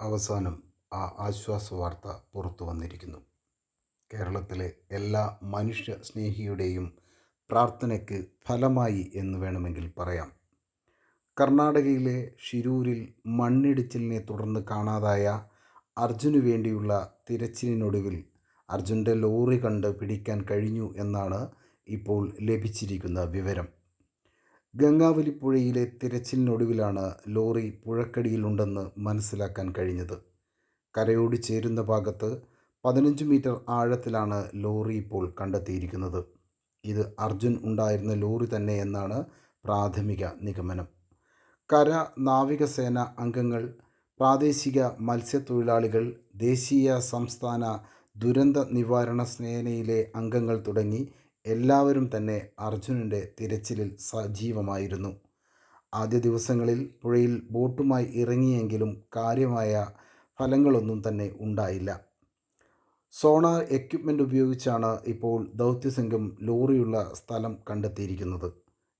അവസാനം ആ ആശ്വാസ വാർത്ത പുറത്തു വന്നിരിക്കുന്നു. കേരളത്തിലെ എല്ലാ മനുഷ്യ സ്നേഹിയുടെയും പ്രാർത്ഥനയ്ക്ക് ഫലമായി എന്ന് വേണമെങ്കിൽ പറയാം. കർണാടകയിലെ ഷിരൂരിൽ മണ്ണിടിച്ചിലിനെ തുടർന്ന് കാണാതായ അർജുനു വേണ്ടിയുള്ള തിരച്ചിലിനൊടുവിൽ അർജുന്റെ ലോറി കണ്ട് പിടിക്കാൻ കഴിഞ്ഞു എന്നാണ് ഇപ്പോൾ ലഭിച്ചിരിക്കുന്ന വിവരം. ഗംഗാവലി പുഴയിലെ തിരച്ചിലിനൊടുവിലാണ് ലോറി പുഴക്കടിയിലുണ്ടെന്ന് മനസ്സിലാക്കാൻ കഴിഞ്ഞത്. കരയോട് ചേരുന്ന ഭാഗത്ത് പതിനഞ്ച് മീറ്റർ ആഴത്തിലാണ് ലോറി ഇപ്പോൾ കണ്ടെത്തിയിരിക്കുന്നത്. ഇത് അർജുൻ ഉണ്ടായിരുന്ന ലോറി തന്നെ എന്നാണ് പ്രാഥമിക നിഗമനം. കര നാവികസേന അംഗങ്ങൾ പ്രാദേശിക മത്സ്യത്തൊഴിലാളികൾ ദേശീയ സംസ്ഥാന ദുരന്ത നിവാരണ സേനയിലെ അംഗങ്ങൾ തുടങ്ങി എല്ലാവരും തന്നെ അർജുനന്റെ തിരച്ചിലിൽ സജീവമായിരുന്നു. ആദ്യ ദിവസങ്ങളിൽ പുഴയിൽ ബോട്ടുമായി ഇറങ്ങിയെങ്കിലും കാര്യമായ ഫലങ്ങളൊന്നും തന്നെ ഉണ്ടായില്ല. സോണാർ എക്യുപ്മെന്റ് ഉപയോഗിച്ചാണ് ഇപ്പോൾ ദൗത്യസംഘം ലോറിയുള്ള സ്ഥലം കണ്ടെത്തിയിരിക്കുന്നത്.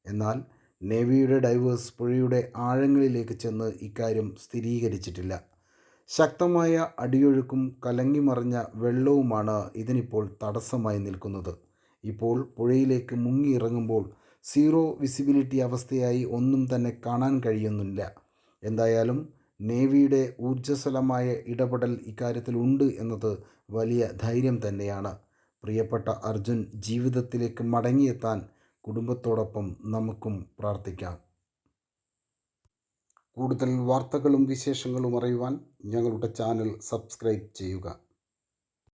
എന്നാൽ നേവിയുടെ ഡൈവേഴ്സ് പുഴയുടെ ആഴങ്ങളിലേക്ക് ചെന്ന് ഇക്കാര്യം സ്ഥിരീകരിച്ചിട്ടില്ല. ശക്തമായ അടിയൊഴുക്കും കലങ്ങിമറിഞ്ഞ വെള്ളവുമാണ് ഇതിനിപ്പോൾ തടസ്സമായി നിൽക്കുന്നത്. ഇപ്പോൾ പുഴയിലേക്ക് മുങ്ങിയിറങ്ങുമ്പോൾ സീറോ വിസിബിലിറ്റി അവസ്ഥയായി ഒന്നും തന്നെ കാണാൻ കഴിയുന്നില്ല. എന്തായാലും നേവിയുടെ ഊർജസ്വലമായ ഇടപെടൽ ഇക്കാര്യത്തിൽ ഉണ്ട് എന്നത് വലിയ ധൈര്യം തന്നെയാണ്. പ്രിയപ്പെട്ട അർജുൻ ജീവിതത്തിലേക്ക് മടങ്ങിയെത്താൻ കുടുംബത്തോടൊപ്പം നമുക്കും പ്രാർത്ഥിക്കാം. കൂടുതൽ വാർത്തകളും വിശേഷങ്ങളും അറിയുവാൻ ഞങ്ങളുടെ ചാനൽ സബ്സ്ക്രൈബ് ചെയ്യുക.